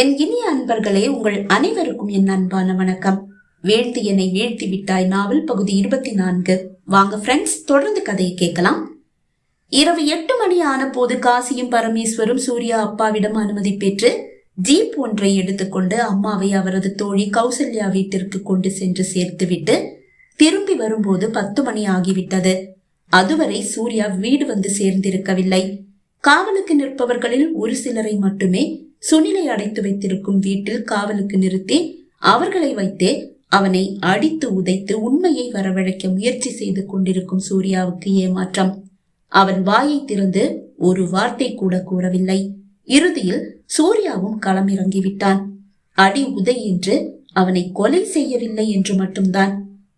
என் இனிய அன்பர்களே உங்கள் அனைவருக்கும் என் அன்பான வணக்கம். வீழ்த்தி என்னை வீழ்த்தி விட்டாய் நாவல் பகுதி இருபத்தி நான்கு. வாங்க ஃப்ரெண்ட்ஸ் தொடர்ந்து கதையை கேட்கலாம். இரவு எட்டு மணி ஆன போது காசியும் பரமேஸ்வரும் சூர்யா அப்பாவிடம் அனுமதி பெற்று ஜீப் ஒன்றை எடுத்துக்கொண்டு அம்மாவை அவரது தோழி கௌசல்யா வீட்டிற்கு கொண்டு சென்று சேர்த்துவிட்டு திரும்பி வரும்போது பத்து மணி ஆகிவிட்டது. அதுவரை சூர்யா வீடு வந்து சேர்ந்திருக்கவில்லை. காவலுக்கு நிற்பவர்களில் ஒரு சிலரை மட்டுமே சுனிலை அடைத்து வைத்திருக்கும் வீட்டில் காவலுக்கு நிறுத்தி அவர்களை வைத்தே அவனை அடித்து உதைத்து உண்மையை வரவழைக்க முயற்சி செய்து கொண்டிருக்கும் சூர்யாவுக்கு ஏமாற்றம். அவன் வாயை திறந்து ஒரு வார்த்தை கூட கூறவில்லை. இறுதியில் சூர்யாவும் களமிறங்கிவிட்டான். அடி உதை என்று அவனை கொலை செய்யவில்லை என்று மட்டும்தான்.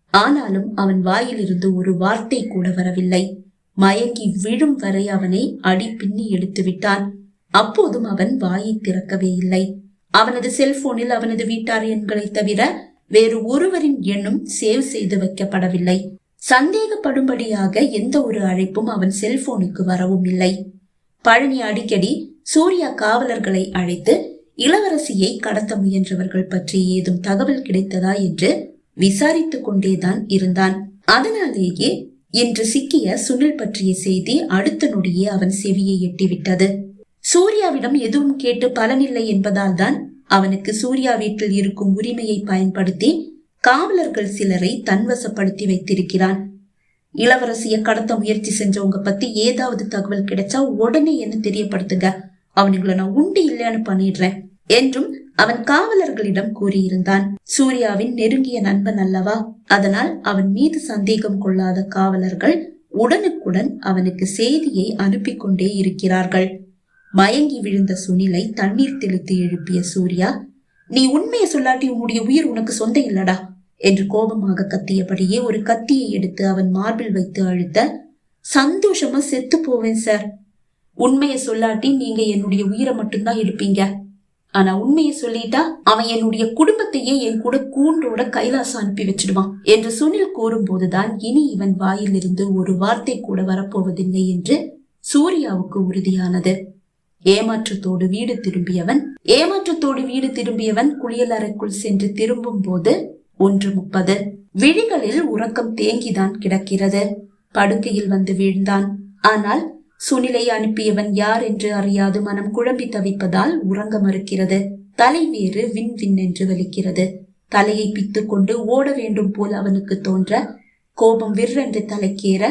ஆனாலும் அவன் வாயிலிருந்து ஒரு வார்த்தை கூட வரவில்லை. மயங்கி விழும் வரை அவனை அடி பின்னி எடுத்து விட்டான் அப்போதும் அவன் வாயை திறக்கவே இல்லை. அவனது செல்போனில் அவனது வீட்டார் எண்களை தவிர வேறு ஒருவரின் எண்ணும் சேவ் செய்து வைக்கப்படவில்லை. சந்தேகப்படும்படியாக எந்த ஒரு அழைப்பும் அவன் செல்போனுக்கு வரவும் இல்லை. பழனி அடிக்கடி சூர்யா காவலர்களை அழைத்து இளவரசியை கடத்த முயன்றவர்கள் பற்றி ஏதும் தகவல் கிடைத்ததா என்று விசாரித்துக் கொண்டேதான் இருந்தான். அதனாலேயே இன்று சிக்கிய சுனில் பற்றிய செய்தி அடுத்த நொடியே அவன் செவியை எட்டிவிட்டது. சூர்யாவிடம் எதுவும் கேட்டு பலனில்லை என்பதால் தான் அவனுக்கு சூர்யா வீட்டில் இருக்கும் உரிமையை பயன்படுத்தி காவலர்கள் சிலரை தன்வசப்படுத்தி வைத்திருக்கிறான். இளவரசிய கடத்த முயற்சி செஞ்சவங்க பத்தி ஏதாவது தகவல் கிடைச்சா உடனே என்ன தெரியப்படுத்துங்க? அவனுங்களை நான் உண்டு இல்லைன்னு பண்ணிடுறேன் என்றும் அவன் காவலர்களிடம் கூறியிருந்தான். சூர்யாவின் நெருங்கிய நண்பன் அல்லவா? அதனால் அவன் மீது சந்தேகம் கொள்ளாத காவலர்கள் உடனுக்குடன் அவனுக்கு செய்தியை அனுப்பி கொண்டே இருக்கிறார்கள். மயங்கி விழுந்த சுனிலை தண்ணீர் தெளித்து எழுப்பிய சூர்யா நீ உண்மையை சொல்லாட்டி உன்னுடைய உயிர் உனக்கு சொந்த இல்லடா என்று கோபமாக கத்தியபடியே ஒரு கத்தியை எடுத்து அவன் மார்பில் வைத்து அழுத்த சந்தோஷமா செத்து போவேன் சார். உண்மையை சொல்லாட்டி நீங்க என்னுடைய உயிரை மட்டும்தான் எடுப்பீங்க. ஆனா உண்மையை சொல்லிட்டா அவன் என்னுடைய குடும்பத்தையே என் கூட கூண்டோட கைலாசம் அனுப்பி வச்சிடுவான் என்று சுனில் கூறும்போதுதான் இனி இவன் வாயிலிருந்து ஒரு வார்த்தை கூட வரப்போவதில்லை என்று சூர்யாவுக்கு உறுதியானது. ஏமாற்றத்தோடு வீடு திரும்பியவன் ஏமாற்றத்தோடு வீடு திரும்பியவன் குளியல் அறைக்குள் சென்று திரும்பும் போது ஒன்று முப்பது. விழிகளில் உறக்கம் தேங்கிதான் கிடக்கிறது. படுக்கையில் வந்து வீழ்ந்தான். ஆனால் சுனிலை அனுப்பியவன் யார் என்று அறியாது மனம் குழம்பி தவிப்பதால் உறங்க மறுக்கிறது. தலை வேறு வின் வின் என்று வலிக்கிறது. தலையை பித்துக்கொண்டு ஓட வேண்டும் போல் அவனுக்கு தோன்ற கோபம் விற்றென்று தலைக்கேற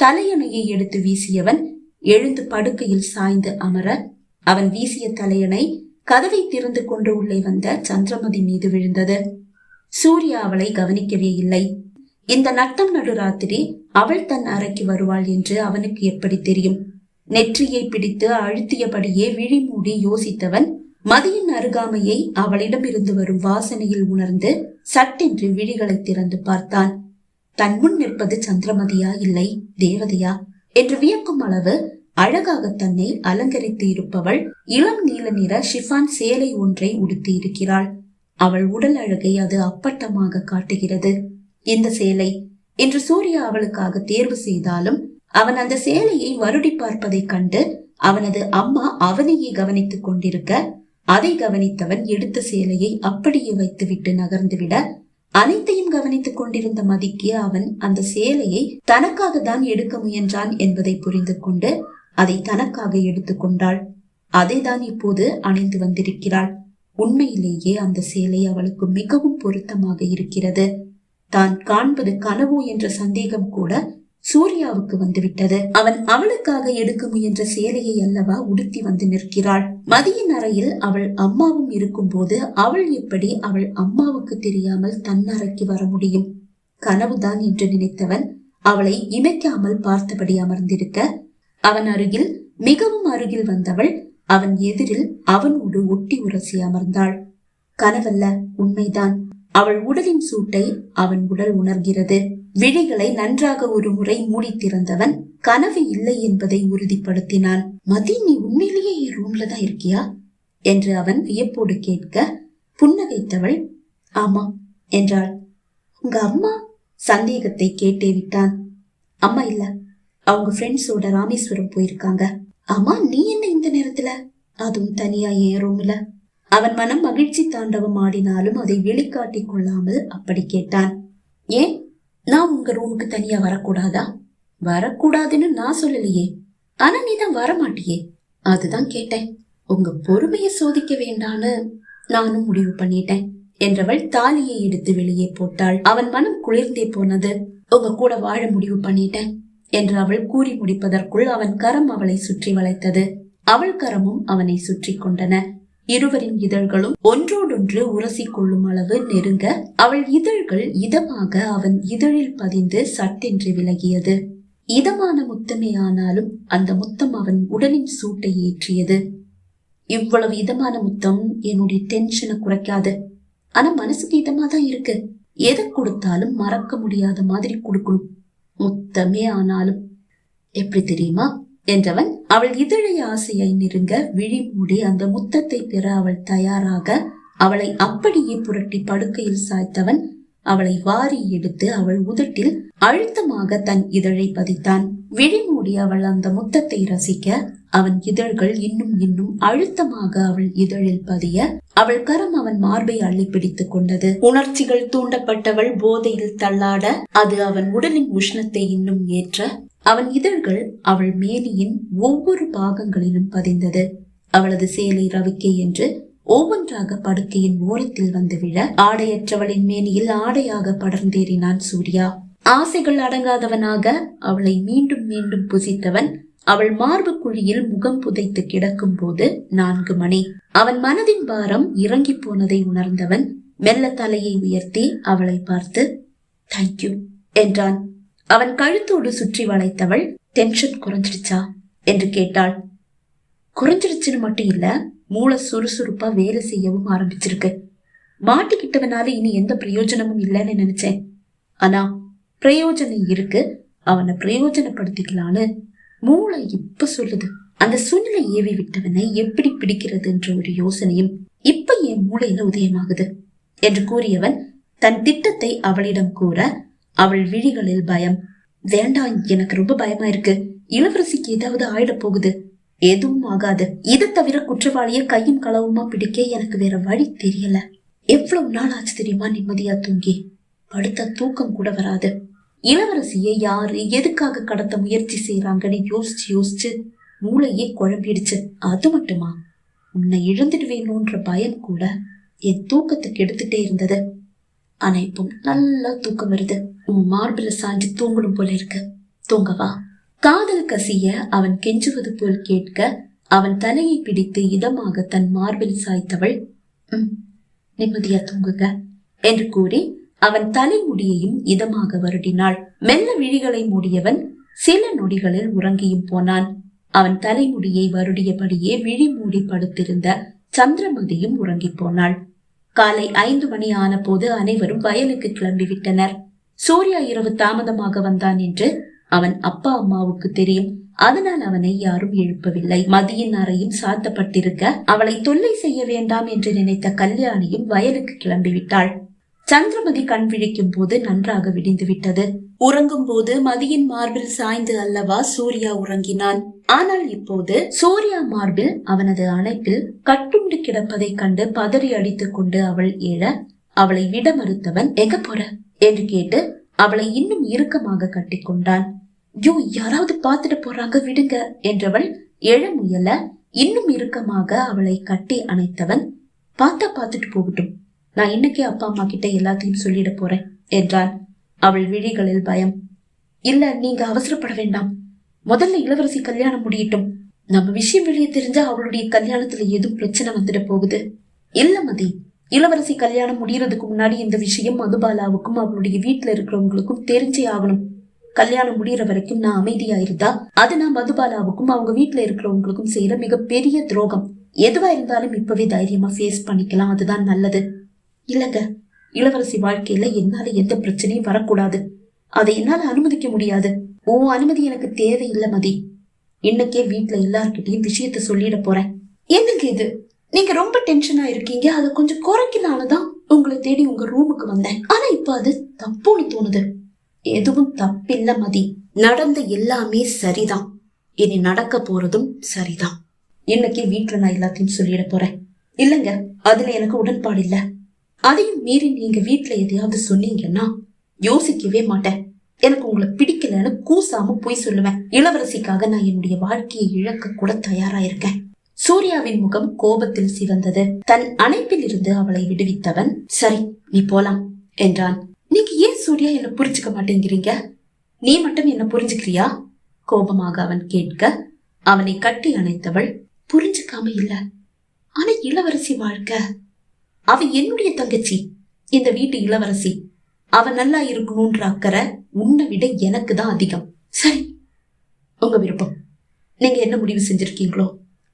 தலையணையை எடுத்து வீசியவன் எழுந்து படுக்கையில் சாய்ந்து அமர அவன் வீசிய தலையணை கதவை திறந்து கொண்டு உள்ளே வந்த சந்திரமதி மீது விழுந்தது. சூர்யா அவளை கவனிக்கவே இல்லை. இந்த நட்டம் நடுராத்திரி அவள் தன் அறைக்கு வருவாள் என்று அவனுக்கு எப்படி தெரியும்? நெற்றியை பிடித்து அழுத்தியபடியே விழி மூடி யோசித்தவன் மதியின் அருகாமையை அவளிடமிருந்து வரும் வாசனையில் உணர்ந்து சட்டென்று விழிகளை திறந்து பார்த்தான். தன் முன் நிற்பது சந்திரமதியா இல்லை தேவதையா? என்று வியக்கும் அளவு அழகாக தன்னை அலங்கரித்து இருப்பவள் இளம் நீல நிற ஷிஃபான் சேலை ஒன்றை உடுத்தி இருக்கிறாள் அவள் உடல் அழகை அது அப்பட்டமாக காட்டுகிறது. இந்த சேலை இன்று சூர்யா அவளுக்காக தேர்வு செய்தாலும் அவன் அந்த சேலையை வருடி பார்ப்பதைக் கண்டு அவனது அம்மா அவனையே கவனித்துக் கொண்டிருக்க அதை கவனித்தவன் எடுத்த சேலையை அப்படியே வைத்துவிட்டு நகர்ந்துவிட அனைத்தையும் கவனித்துக் கொண்டிருந்த மதிக்கு அவன் அந்த சேலையை தனக்காக தான் எடுக்க முயன்றான் என்பதை புரிந்து கொண்டு அதை தனக்காக எடுத்துக்கொண்டாள். அதை தான் இப்போது அணிந்து வந்திருக்கிறாள். உண்மையிலேயே அந்த சேலை அவளுக்கு மிகவும் பொருத்தமாக இருக்கிறது. தான் காண்பது கனவு என்ற சந்தேகம் கூட சூர்யாவுக்கு வந்துவிட்டது. அவன் அவளுக்காக எடுக்க முயன்ற சேலையை அல்லவா உடுத்தி வந்து நிற்கிறாள். மதியின் அறையில் அவள் அம்மாவும் இருக்கும்போது அவள் எப்படி அவள் அம்மாவுக்கு தெரியாமல் தன் அறைக்கு வர முடியும்? கனவுதான் என்று நினைத்தவன் அவளை இமைக்காமல் பார்த்தபடி அமர்ந்திருக்க அவன் அருகில் மிகவும் அருகில் வந்தவள் அவன் எதிரில் அவனோடு ஒட்டி உரசி அமர்ந்தாள். கனவல்ல உண்மைதான். அவள் உடலின் சூட்டை அவன் உடல் உணர்கிறது. விழிகளை நன்றாக ஒரு முறை மூடி திறந்தவன் கனவு இல்லை என்பதை உறுதிப்படுத்தினான். மதி நீ உண்மையிலேயே என் ரூம்ல தான் இருக்கியா? என்று அவன் வியப்போடு கேட்க புன்னகைத்தவள் ஆமா என்றாள். உங்க அம்மா? சந்தேகத்தை கேட்டே விட்டான். அம்மா இல்ல அவங்க ஃப்ரெண்ட்ஸோட ராமேஸ்வரம் போயிருக்காங்க. ஆமா நீ என்ன இந்த நேரத்துல? அதுவும் தனியா என் ரூம்ல அவன் மனம் மகிழ்ச்சி தாண்டவம் ஆடினாலும் அதை வெளிக்காட்டி கொள்ளாமல் அப்படி கேட்டான். ஏன்? நான் உங்க ரூமுக்கு தனியா வரக்கூடாதா? வரக்கூடாதுன்னு நான் சொல்லலையே. ஆனா நீ தான் வரமாட்டியே. அதுதான் கேட்டேன். உங்க பொறுமையை சோதிக்க வேண்டான்னு நானும் முடிவு பண்ணிட்டேன் என்றவள் தாலியை எடுத்து வெளியே போட்டாள். அவன் மனம் குளிர்ந்தே போனது. உங்க கூட வாழ முடிவு பண்ணிட்டேன். என்று அவள் கூறி முடிப்பதற்குள் அவன் கரம் அவளை சுற்றி வளைத்தது. அவள் கரமும் அவனை சுற்றி கொண்டன. இருவரின் இதழ்களும் ஒன்றோடொன்று உரசி கொள்ளும் அளவு நெருங்க அவள் இதழ்கள் இதமாக அவன் இதழில் பதிந்து சட்டென்று விலகியது. இதமான முத்தமே ஆனாலும் அந்த முத்தம் அவன் உடலின் சூட்டை ஏற்றியது. இவ்வளவு இதமான முத்தம் என்னுடைய டென்ஷனை குறைக்காது. ஆனா மனசுக்கு இதமா தான் இருக்கு. எதை கொடுத்தாலும் மறக்க முடியாத மாதிரி கொடுக்கணும். முத்தமே ஆனாலும் எப்படி தெரியுமா? என்றவன் அவள் இதழை ஆசையை நெருங்க விழி மூடி அந்த முத்தத்தை பெற அவள் தயாராக. அவளை அப்படியே புரட்டி படுக்கையில் சாய்த்தவன் அவளை வாரி எடுத்து அவள் உதட்டில் அழுத்தமாக தன் இதழை பதித்தான். விழி மூடி அவள் அந்த முத்தத்தை ரசிக்க அவன் இதழ்கள் இன்னும் இன்னும் அழுத்தமாக அவள் இதழில் பதிய அவள் கரம் அவன் மார்பை அள்ளி பிடித்துக் கொண்டது. உணர்ச்சிகள் தூண்டப்பட்டவள் போதையில் தள்ளாட அது அவன் உடலின் உஷ்ணத்தை இன்னும் ஏற்ற அவன் இதழ்கள் அவள் மேனியின் ஒவ்வொரு பாகங்களிலும் பதிந்தது. அவளது சேலை ரவிக்கை என்று ஒவ்வொன்றாக படுக்கையின் ஓரத்தில் வந்து விழ ஆடையற்றவளின் மேனியில் ஆடையாக படர்ந்தேறினான் சூர்யா. ஆசைகள் அடங்காதவனாக அவளை மீண்டும் மீண்டும் புசித்தவன். அவள் மார்பு குழியில் முகம் புதைத்து கிடக்கும் போது நான்கு மணி. அவன் மனதின் பாரம் இறங்கி போனதை உணர்ந்தவன் மெல்ல தலையை உயர்த்தி அவளை பார்த்து தேங்க்யூ என்றான். அவன் கழுத்தோடு சுற்றி வளைத்தவள் டென்ஷன் குறைஞ்சிடுச்சா? என்று கேட்டாள். குறைஞ்சிடுச்சுன்னு மட்டும் இல்ல மூளை சுறுசுறுப்பா வேலை செய்யவும் ஆரம்பிச்சிருக்கு. மாட்டிக்கிட்டவனால இனி எந்த பிரயோஜனமும் இல்லைன்னு நினைச்சேன். ஆனா பிரயோஜனம் இருக்கு. அவனை பிரயோஜனப்படுத்திக்கலான்னு மூளை இப்ப சொல்லுது. அந்த சூழ்நிலை ஏவி விட்டவனை எப்படி பிடிக்கிறதுன்ற ஒரு யோசனையும் இப்ப என் மூளையில உதயமாகுது என்று கூறியவன் தன் திட்டத்தை அவளிடம் கூற அவள் விழிகளில் பயம். வேண்டாம் எனக்கு ரொம்ப பயமா இருக்கு. இளவரசிக்கு ஏதாவது ஆயிட போகுது. எதுவும் ஆகாது. இதை தவிர குற்றவாளிய கையும் களவுமா பிடிக்க எனக்கு வேற வழி தெரியல. எவ்வளவு நாள் ஆச்சு தெரியுமா நிம்மதியா தூங்கி? படுத்த தூக்கம் கூட வராது. இளவரசியை யாரு எதுக்காக கடத்த முயற்சி செய்யறாங்கன்னு யோசிச்சு யோசிச்சு மூளையே குழம்பிடுச்சு. அது மட்டுமா? உன்னை இழந்துடுவேணுன்ற பயம் கூட என் தூக்கத்துக்கு எடுத்துட்டே இருந்தது. ஆனா இப்போ நல்லா தூக்கம் வருது. உன் மார்பில சாஞ்சு தூங்கணும் போல இருக்கு. தூங்கவா காதல் கசிய அவன் கெஞ்சுவது போல் கேட்க அவன் தலையை பிடித்து இதமாக தன் மார்பில் சாய்த்தவள் "ம், நிம்மதியா தூங்குங்க என்று கூறி அவன் தலைமுடியையும் இதமாக வருடினாள். மெல்ல விழிகளை மூடியவன் சில நொடிகளில் உறங்கியும் போனான். அவன் தலைமுடியை வருடியபடியே விழி மூடி படுத்திருந்த சந்திரமதியும் உறங்கிப் போனாள். காலை ஐந்து மணி ஆன போது அனைவரும் வயலுக்கு கிளம்பிவிட்டனர். சூர்யா இரவு தாமதமாக வந்தான் என்று அவன் அப்பா அம்மாவுக்கு தெரியும். அதனால் அவனை யாரும் எழுப்பவில்லை. மதியின் அறையும் சாத்தப்பட்டிருக்க அவளை தொல்லை செய்ய வேண்டாம் என்று நினைத்த கல்யாணியும் வயலுக்கு கிளம்பிவிட்டாள். சந்திரமதி கண் விழிக்கும் போது நன்றாக விடிந்து விட்டது. உறங்கும் போது மதியின் மார்பில் சாய்ந்து அல்லவா சூர்யா உறங்கினான். ஆனால் இப்போது சூர்யா மார்பில் அவனது அணைப்பில் கட்டுண்டு கிடப்பதைக் கண்டு பதறி அடித்துக் கொண்டு அவள் எழ அவளை விட மறுத்தவன் எங்க போற? என்று கேட்டு அவளை இன்னும் இறுக்கமாக கட்டிக்கொண்டான் யோ யாராவது பார்த்துட்டு போறாங்க விடுங்க என்றவள் எழ முயல இன்னும் இறுக்கமாக அவளை கட்டி அணைத்தவன் பார்த்தா பார்த்துட்டு போகட்டும். நான் இன்னைக்கே அப்பா அம்மா கிட்ட எல்லாத்தையும் சொல்லிட போறேன் என்றான் அவள் விழிகளில் பயம். இல்ல நீங்க அவசரப்பட வேண்டாம். முதல்ல இளவரசி கல்யாணம் முடியட்டும். நம்ம விஷயம் வெளியே தெரிஞ்சா அவளுடைய கல்யாணத்துல எதுவும் பிரச்சனை வந்துட போகுது. இல்ல மதி. இளவரசி கல்யாணம் முடியறதுக்கு முன்னாடி இந்த விஷயம் மதுபாலாவுக்கும் அவளுடைய வீட்டுல இருக்கிறவங்களுக்கும் தெரிஞ்சே ஆகணும். கல்யாணம் முடியற வரைக்கும் நான் அமைதியா இருந்தா அது நான் மதுபாலாவுக்கும் அவங்க வீட்டுல இருக்கிறவங்களுக்கும் செய்யற மிகப்பெரிய துரோகம். எதுவா இருந்தாலும் இப்பவே தைரியமா ஃபேஸ் பண்ணிக்கலாம். அதுதான் நல்லது. இல்லைங்க இளவரசி வாழ்க்கையில என்னால எந்த பிரச்சனையும் வரக்கூடாது. அதை என்னால அனுமதிக்க முடியாது. உன் அனுமதி எனக்கு தேவையில்லை மதி. இன்னைக்கே வீட்டுல எல்லார்கிட்டயும் விஷயத்த சொல்லிட போறேன். என்னங்க இது? நீங்க ரொம்ப டென்ஷனா இருக்கீங்க. அதை கொஞ்சம் குறைக்கலாலதான் உங்களை தேடி உங்க ரூமுக்கு வந்தேன். ஆனா இப்ப அது தப்புன்னு தோணுது. எதுவும் தப்பில்ல மதி. நடந்த எல்லாமே சரிதான். இனி நடக்க போறதும் சரிதான். இன்னைக்கே வீட்டுல நான் எல்லாத்தையும் சொல்லிட போறேன். இல்லங்க அதுல எனக்கு உடன்பாடு இல்லை. அதையும் மீறி நீங்க வீட்டுல எதையாவது சொன்னீங்கன்னா யோசிக்கவே மாட்டேன். எனக்கு உங்களை பிடிக்கலன்னு கூசாம போய் சொல்லுவேன். இளவரசிக்காக நான் என்னுடைய வாழ்க்கையை இழக்க கூட தயாரா இருக்கேன். சூர்யாவின் முகம் கோபத்தில் சிவந்தது. தன் அணைப்பில் இருந்து அவளை விடுவித்தவன் சரி நீ போலாம் என்றான். நீங்க ஏன் சூர்யா என்ன புரிஞ்சுக்க மாட்டேங்கிறீங்க? நீ மட்டும் என்ன புரிஞ்சுக்கிறியா? கோபமாக அவன் கேட்க. அவனை கட்டி அணைத்தவள் புரிஞ்சுக்காம இல்ல. ஆனா இளவரசி வாழ்க்கை அவ என்னுடைய தங்கச்சி இந்த வீட்டு இளவரசி. அவ நல்லா இருக்கணும்ன்ற அக்கறை உன்னை விட எனக்கு தான் அதிகம். சரி உங்க விருப்பம். நீங்க என்ன முடிவு செஞ்சிருக்கீங்களோ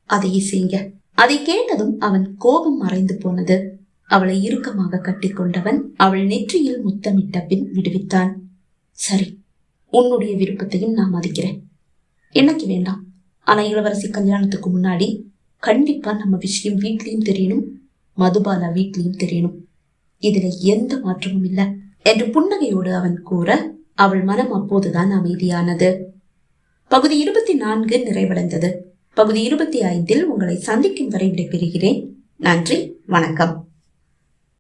அதையே செய்யுங்க. அதை கேட்டதும் அவன் கோபம் மறைந்து போனது. அவளை இறுக்கமாக கட்டிக்கொண்டவன் அவள் நெற்றியில் முத்தமிட்ட பின் விடுவித்தான். சரி உன்னுடைய விருப்பத்தையும் நான் மதிக்கிறேன். எனக்கு வேண்டாம். ஆனா இளவரசி கல்யாணத்துக்கு முன்னாடி கண்டிப்பா நம்ம விஷயம் வீட்லயும் தெரியணும் மதுபாலா வீட்லயும் தெரியணும். இதுல எந்த மாற்றமும் இல்ல என்று புன்னகையோடு அவன் கூற அவள் மனம் அப்போதுதான் அமைதியானது. பகுதி இருபத்தி நான்கு நிறைவடைந்தது. பகுதி இருபத்தி ஐந்தில் உங்களை சந்திக்கும் வரை விடைபெறுகிறேன். நன்றி வணக்கம்.